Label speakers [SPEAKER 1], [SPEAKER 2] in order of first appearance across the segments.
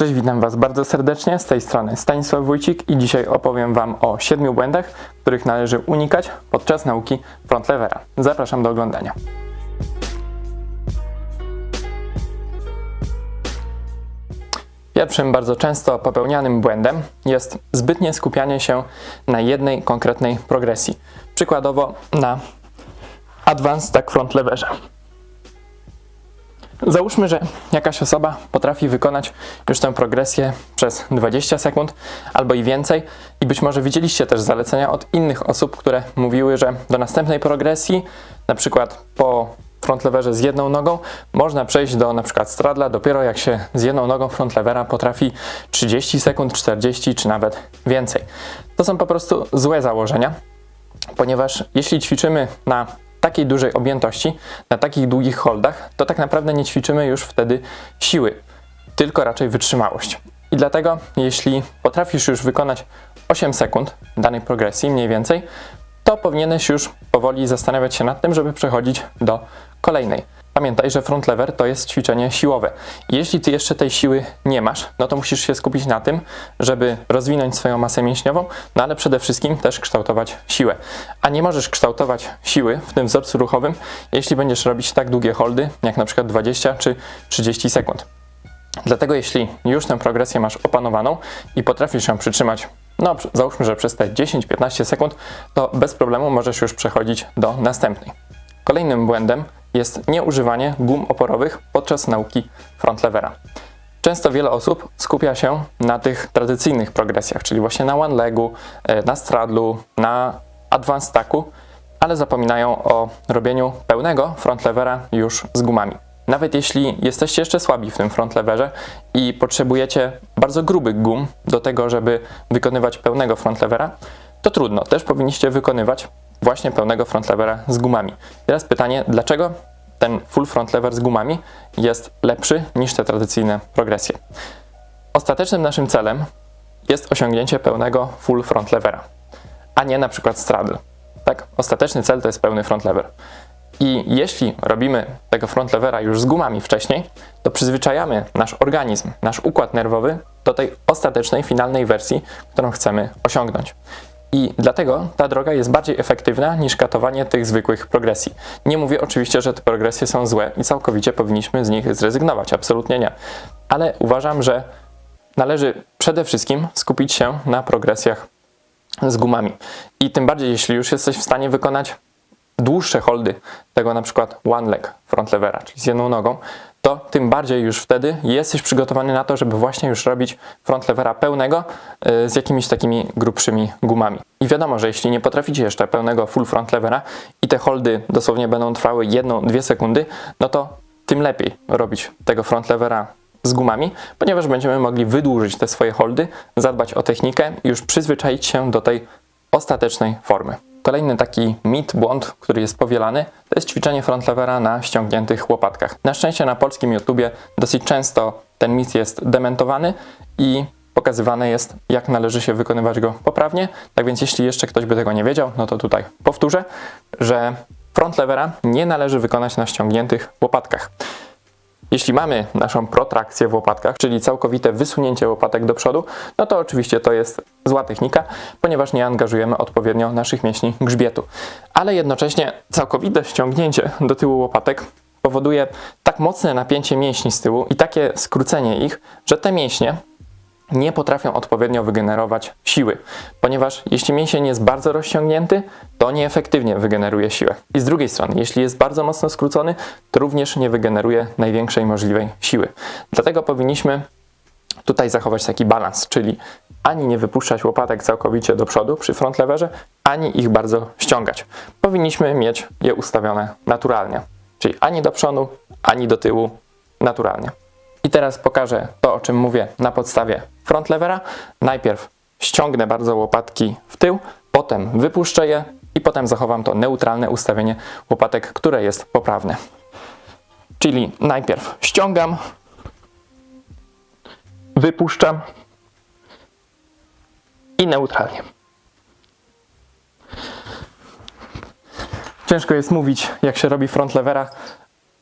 [SPEAKER 1] Cześć, witam Was bardzo serdecznie. Z tej strony Stanisław Wójcik i dzisiaj opowiem Wam o siedmiu błędach, których należy unikać podczas nauki frontlevera. Zapraszam do oglądania. Pierwszym bardzo często popełnianym błędem jest zbytnie skupianie się na jednej konkretnej progresji. Przykładowo na Advanced Stack Front Leverze. Załóżmy, że jakaś osoba potrafi wykonać już tę progresję przez 20 sekund albo i więcej i być może widzieliście też zalecenia od innych osób, które mówiły, że do następnej progresji, na przykład po frontleverze z jedną nogą, można przejść do na przykład stradla dopiero jak się z jedną nogą frontlevera potrafi 30 sekund, 40 czy nawet więcej. To są po prostu złe założenia, ponieważ jeśli ćwiczymy na takiej dużej objętości, na takich długich holdach, to tak naprawdę nie ćwiczymy już wtedy siły, tylko raczej wytrzymałość. I dlatego, jeśli potrafisz już wykonać 8 sekund danej progresji, mniej więcej, to powinieneś już powoli zastanawiać się nad tym, żeby przechodzić do kolejnej. Pamiętaj, że front lever to jest ćwiczenie siłowe. Jeśli ty jeszcze tej siły nie masz, no to musisz się skupić na tym, żeby rozwinąć swoją masę mięśniową, no ale przede wszystkim też kształtować siłę. A nie możesz kształtować siły w tym wzorcu ruchowym, jeśli będziesz robić tak długie holdy, jak na przykład 20 czy 30 sekund. Dlatego jeśli już tę progresję masz opanowaną i potrafisz ją przytrzymać, no załóżmy, że przez te 10-15 sekund, to bez problemu możesz już przechodzić do następnej. Kolejnym błędem jest nieużywanie gum oporowych podczas nauki frontlevera. Często wiele osób skupia się na tych tradycyjnych progresjach, czyli właśnie na one legu, e, na stradlu, na advanced stacku, ale zapominają o robieniu pełnego frontlevera już z gumami. Nawet jeśli jesteście jeszcze słabi w tym frontleverze i potrzebujecie bardzo grubych gum do tego, żeby wykonywać pełnego frontlevera, to trudno, też powinniście wykonywać właśnie pełnego frontlevera z gumami. Teraz pytanie, dlaczego ten full front lever z gumami jest lepszy niż te tradycyjne progresje? Ostatecznym naszym celem jest osiągnięcie pełnego full front levera, a nie na przykład straddle. Tak? Ostateczny cel to jest pełny front lever. I jeśli robimy tego front levera już z gumami wcześniej, to przyzwyczajamy nasz organizm, nasz układ nerwowy do tej ostatecznej, finalnej wersji, którą chcemy osiągnąć. I dlatego ta droga jest bardziej efektywna niż katowanie tych zwykłych progresji. Nie mówię oczywiście, że te progresje są złe i całkowicie powinniśmy z nich zrezygnować, absolutnie nie. Ale uważam, że należy przede wszystkim skupić się na progresjach z gumami. I tym bardziej, jeśli już jesteś w stanie wykonać dłuższe holdy tego na przykład one leg front levera, czyli z jedną nogą, to tym bardziej już wtedy jesteś przygotowany na to, żeby właśnie już robić front levera pełnego y, z jakimiś takimi grubszymi gumami. I wiadomo, że jeśli nie potraficie jeszcze pełnego full front levera i te holdy dosłownie będą trwały jedną, dwie sekundy, no to tym lepiej robić tego front levera z gumami, ponieważ będziemy mogli wydłużyć te swoje holdy, zadbać o technikę i już przyzwyczaić się do tej ostatecznej formy. Kolejny taki mit, błąd, który jest powielany, to jest ćwiczenie frontlevera na ściągniętych łopatkach. Na szczęście na polskim YouTubie dosyć często ten mit jest dementowany i pokazywane jest, jak należy się wykonywać go poprawnie. Tak więc jeśli jeszcze ktoś by tego nie wiedział, no to tutaj powtórzę, że frontlevera nie należy wykonać na ściągniętych łopatkach. Jeśli mamy naszą protrakcję w łopatkach, czyli całkowite wysunięcie łopatek do przodu, no to oczywiście to jest zła technika, ponieważ nie angażujemy odpowiednio naszych mięśni grzbietu. Ale jednocześnie całkowite ściągnięcie do tyłu łopatek powoduje tak mocne napięcie mięśni z tyłu i takie skrócenie ich, że te mięśnie nie potrafią odpowiednio wygenerować siły, ponieważ jeśli mięsień jest bardzo rozciągnięty, to nieefektywnie wygeneruje siłę. I z drugiej strony, jeśli jest bardzo mocno skrócony, to również nie wygeneruje największej możliwej siły. Dlatego powinniśmy tutaj zachować taki balans, czyli ani nie wypuszczać łopatek całkowicie do przodu przy front leverze, ani ich bardzo ściągać. Powinniśmy mieć je ustawione naturalnie, czyli ani do przodu, ani do tyłu naturalnie. I teraz pokażę to, o czym mówię na podstawie front levera. Najpierw ściągnę bardzo łopatki w tył, potem wypuszczę je i potem zachowam to neutralne ustawienie łopatek, które jest poprawne. Czyli najpierw ściągam, wypuszczam i neutralnie. Ciężko jest mówić, jak się robi front levera,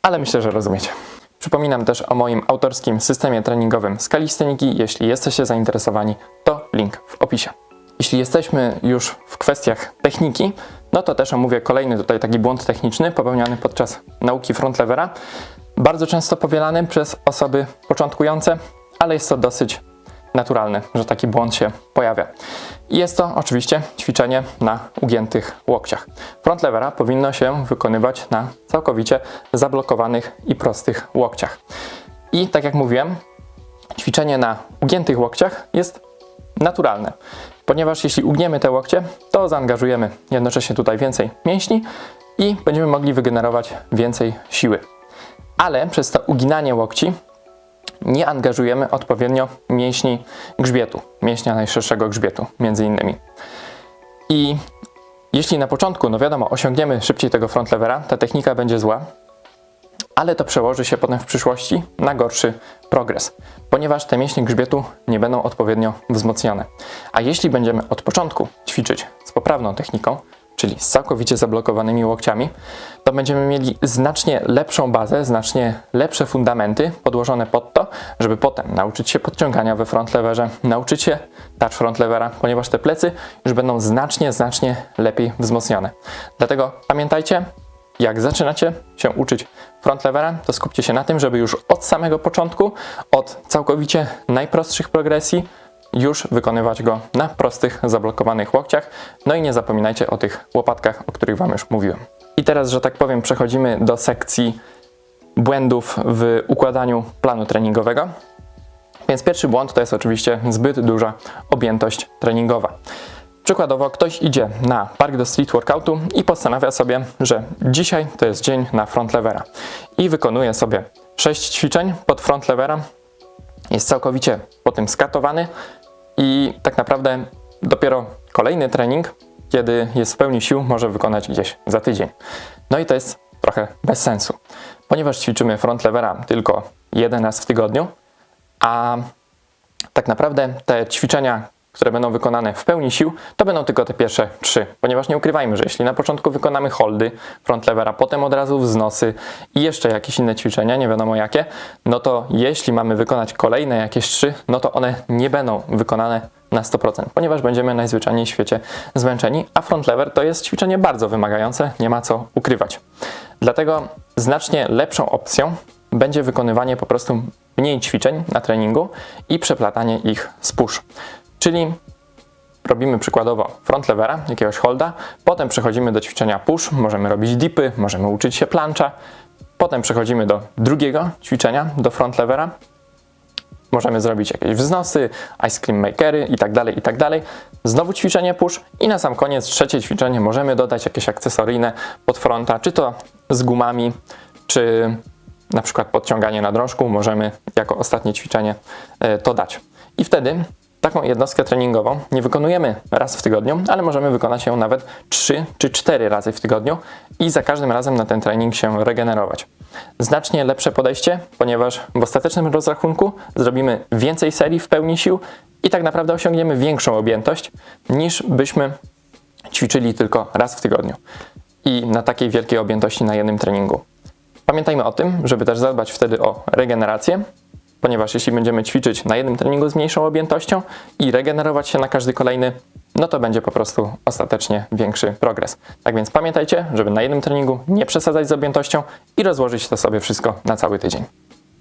[SPEAKER 1] ale myślę, że rozumiecie. Przypominam też o moim autorskim systemie treningowym z kalisteniki. Jeśli jesteście zainteresowani, to link w opisie. Jeśli jesteśmy już w kwestiach techniki, no to też omówię kolejny tutaj taki błąd techniczny popełniany podczas nauki frontlevera. Bardzo często powielany przez osoby początkujące, ale jest to dosyć naturalne, że taki błąd się pojawia. I jest to oczywiście ćwiczenie na ugiętych łokciach. Frontlevera powinno się wykonywać na całkowicie zablokowanych i prostych łokciach. I tak jak mówiłem, ćwiczenie na ugiętych łokciach jest naturalne, ponieważ jeśli ugniemy te łokcie, to zaangażujemy jednocześnie tutaj więcej mięśni i będziemy mogli wygenerować więcej siły. Ale przez to uginanie łokci nie angażujemy odpowiednio mięśni grzbietu, mięśnia najszerszego grzbietu, między innymi. I jeśli na początku, no wiadomo, osiągniemy szybciej tego frontlevera, ta technika będzie zła, ale to przełoży się potem w przyszłości na gorszy progres, ponieważ te mięśnie grzbietu nie będą odpowiednio wzmocnione. A jeśli będziemy od początku ćwiczyć z poprawną techniką, czyli z całkowicie zablokowanymi łokciami, to będziemy mieli znacznie lepszą bazę, znacznie lepsze fundamenty podłożone pod to, żeby potem nauczyć się podciągania we frontleverze, nauczyć się touch frontlevera, ponieważ te plecy już będą znacznie, znacznie lepiej wzmocnione. Dlatego pamiętajcie, jak zaczynacie się uczyć frontlevera, to skupcie się na tym, żeby już od samego początku, od całkowicie najprostszych progresji, już wykonywać go na prostych, zablokowanych łokciach. No i nie zapominajcie o tych łopatkach, o których Wam już mówiłem. I teraz, że tak powiem, przechodzimy do sekcji błędów w układaniu planu treningowego. Więc pierwszy błąd to jest oczywiście zbyt duża objętość treningowa. Przykładowo ktoś idzie na park do street workoutu i postanawia sobie, że dzisiaj to jest dzień na front levera i wykonuje sobie 6 ćwiczeń pod front levera. Jest całkowicie po tym skatowany i tak naprawdę dopiero kolejny trening, kiedy jest w pełni sił, może wykonać gdzieś za tydzień. No i to jest trochę bez sensu, ponieważ ćwiczymy front levera tylko jeden raz w tygodniu, a tak naprawdę te ćwiczenia, które będą wykonane w pełni sił, to będą tylko te pierwsze trzy, ponieważ nie ukrywajmy, że jeśli na początku wykonamy holdy front levera, potem od razu wznosy i jeszcze jakieś inne ćwiczenia, nie wiadomo jakie, no to jeśli mamy wykonać kolejne jakieś trzy, no to one nie będą wykonane na 100%, ponieważ będziemy najzwyczajniej w świecie zmęczeni, a front lever to jest ćwiczenie bardzo wymagające, nie ma co ukrywać. Dlatego znacznie lepszą opcją będzie wykonywanie po prostu mniej ćwiczeń na treningu i przeplatanie ich z push. Czyli robimy przykładowo front levera, jakiegoś holda, potem przechodzimy do ćwiczenia push, możemy robić dipy, możemy uczyć się plancha, potem przechodzimy do drugiego ćwiczenia, do front levera, możemy zrobić jakieś wznosy, ice cream makery i tak dalej, i tak. Znowu ćwiczenie push i na sam koniec trzecie ćwiczenie możemy dodać jakieś akcesoryjne pod fronta, czy to z gumami, czy na przykład podciąganie na drążku możemy jako ostatnie ćwiczenie e, to dać. I wtedy taką jednostkę treningową nie wykonujemy raz w tygodniu, ale możemy wykonać ją nawet 3 czy 4 razy w tygodniu i za każdym razem na ten trening się regenerować. Znacznie lepsze podejście, ponieważ w ostatecznym rozrachunku zrobimy więcej serii w pełni sił i tak naprawdę osiągniemy większą objętość niż byśmy ćwiczyli tylko raz w tygodniu i na takiej wielkiej objętości na jednym treningu. Pamiętajmy o tym, żeby też zadbać wtedy o regenerację, ponieważ jeśli będziemy ćwiczyć na jednym treningu z mniejszą objętością i regenerować się na każdy kolejny, no to będzie po prostu ostatecznie większy progres. Tak więc pamiętajcie, żeby na jednym treningu nie przesadzać z objętością i rozłożyć to sobie wszystko na cały tydzień.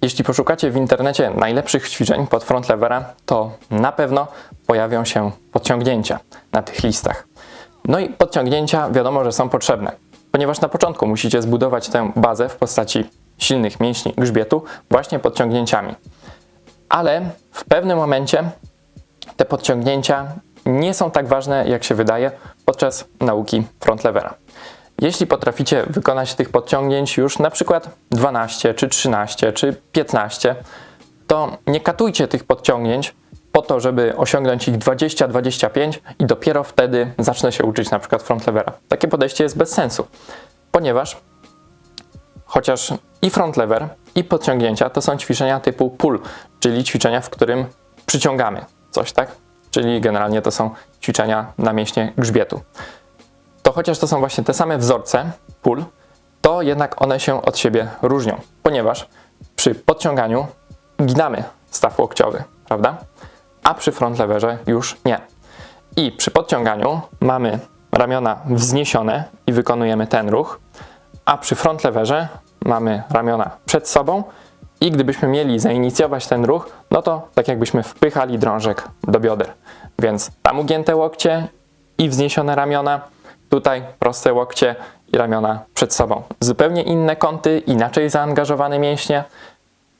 [SPEAKER 1] Jeśli poszukacie w internecie najlepszych ćwiczeń pod front levera, to na pewno pojawią się podciągnięcia na tych listach. No i podciągnięcia wiadomo, że są potrzebne, ponieważ na początku musicie zbudować tę bazę w postaci silnych mięśni grzbietu właśnie podciągnięciami. Ale w pewnym momencie te podciągnięcia nie są tak ważne, jak się wydaje podczas nauki front levera. Jeśli potraficie wykonać tych podciągnięć już na przykład 12, czy 13, czy 15, to nie katujcie tych podciągnięć po to, żeby osiągnąć ich 20-25 i dopiero wtedy zacznę się uczyć na przykład front levera. Takie podejście jest bez sensu, ponieważ chociaż i front lever, i podciągnięcia to są ćwiczenia typu pull, czyli ćwiczenia, w którym przyciągamy coś, tak? Czyli generalnie to są ćwiczenia na mięśnie grzbietu. To chociaż to są właśnie te same wzorce pull, to jednak one się od siebie różnią, ponieważ przy podciąganiu ginamy staw łokciowy, prawda? A przy front leverze już nie. I przy podciąganiu mamy ramiona wzniesione i wykonujemy ten ruch, a przy front leverze mamy ramiona przed sobą i gdybyśmy mieli zainicjować ten ruch, no to tak jakbyśmy wpychali drążek do bioder. Więc tam ugięte łokcie i wzniesione ramiona, tutaj proste łokcie i ramiona przed sobą. Zupełnie inne kąty, inaczej zaangażowane mięśnie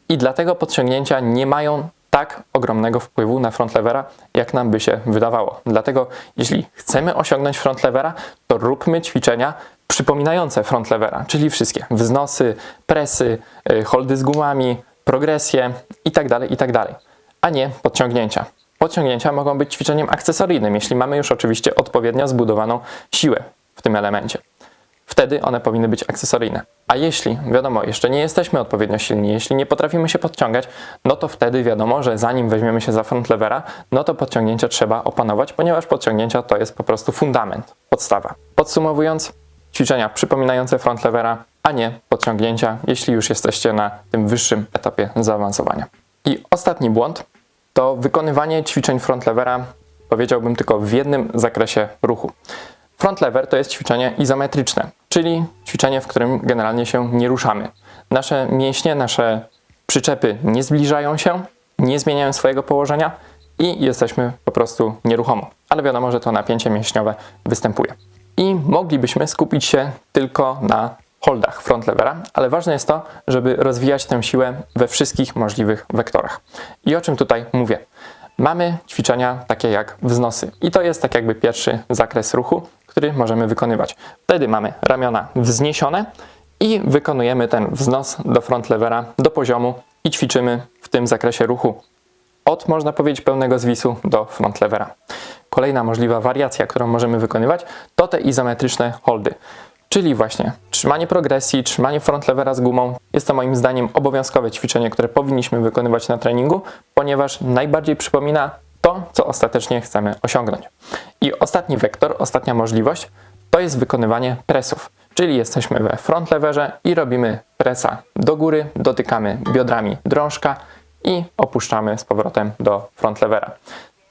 [SPEAKER 1] i dlatego podciągnięcia nie mają tak ogromnego wpływu na front levera, jak nam by się wydawało. Dlatego jeśli chcemy osiągnąć front levera, to róbmy ćwiczenia przypominające front levera, czyli wszystkie wznosy, presy, y, holdy z gumami, progresje itd., itd., a nie podciągnięcia. Podciągnięcia mogą być ćwiczeniem akcesoryjnym, jeśli mamy już oczywiście odpowiednio zbudowaną siłę w tym elemencie. Wtedy one powinny być akcesoryjne. A jeśli, wiadomo, jeszcze nie jesteśmy odpowiednio silni, jeśli nie potrafimy się podciągać, no to wtedy wiadomo, że zanim weźmiemy się za front levera, no to podciągnięcia trzeba opanować, ponieważ podciągnięcia to jest po prostu fundament, podstawa. Podsumowując, ćwiczenia przypominające front levera, a nie podciągnięcia, jeśli już jesteście na tym wyższym etapie zaawansowania. I ostatni błąd to wykonywanie ćwiczeń front levera, powiedziałbym tylko w jednym zakresie ruchu. Front lever to jest ćwiczenie izometryczne, czyli ćwiczenie, w którym generalnie się nie ruszamy. Nasze mięśnie, nasze przyczepy nie zbliżają się, nie zmieniają swojego położenia i jesteśmy po prostu nieruchomo. Ale wiadomo, że to napięcie mięśniowe występuje. I moglibyśmy skupić się tylko na holdach front levera, ale ważne jest to, żeby rozwijać tę siłę we wszystkich możliwych wektorach. I o czym tutaj mówię? Mamy ćwiczenia takie jak wznosy i to jest tak jakby pierwszy zakres ruchu, który możemy wykonywać. Wtedy mamy ramiona wzniesione i wykonujemy ten wznos do front levera do poziomu i ćwiczymy w tym zakresie ruchu od, można powiedzieć, pełnego zwisu do front levera. Kolejna możliwa wariacja, którą możemy wykonywać, to te izometryczne holdy. Czyli właśnie trzymanie progresji, trzymanie front levera z gumą. Jest to moim zdaniem obowiązkowe ćwiczenie, które powinniśmy wykonywać na treningu, ponieważ najbardziej przypomina to, co ostatecznie chcemy osiągnąć. I ostatni wektor, ostatnia możliwość, to jest wykonywanie presów. Czyli jesteśmy we front leverze i robimy presa do góry, dotykamy biodrami drążka i opuszczamy z powrotem do front levera.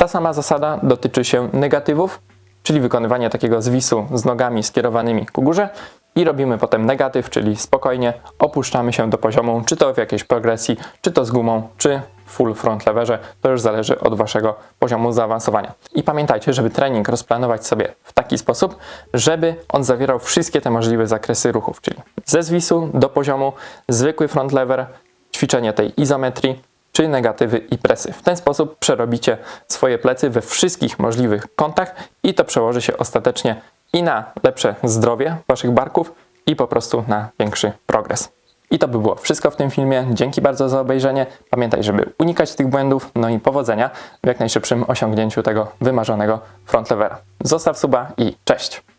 [SPEAKER 1] Ta sama zasada dotyczy się negatywów, czyli wykonywanie takiego zwisu z nogami skierowanymi ku górze i robimy potem negatyw, czyli spokojnie opuszczamy się do poziomu, czy to w jakiejś progresji, czy to z gumą, czy full front leverze, to już zależy od waszego poziomu zaawansowania. I pamiętajcie, żeby trening rozplanować sobie w taki sposób, żeby on zawierał wszystkie te możliwe zakresy ruchów, czyli ze zwisu do poziomu, zwykły front lever, ćwiczenie tej izometrii, czy negatywy i presy. W ten sposób przerobicie swoje plecy we wszystkich możliwych kątach i to przełoży się ostatecznie i na lepsze zdrowie waszych barków i po prostu na większy progres. I to by było wszystko w tym filmie. Dzięki bardzo za obejrzenie. Pamiętaj, żeby unikać tych błędów, no i powodzenia w jak najszybszym osiągnięciu tego wymarzonego front levera. Zostaw suba i cześć!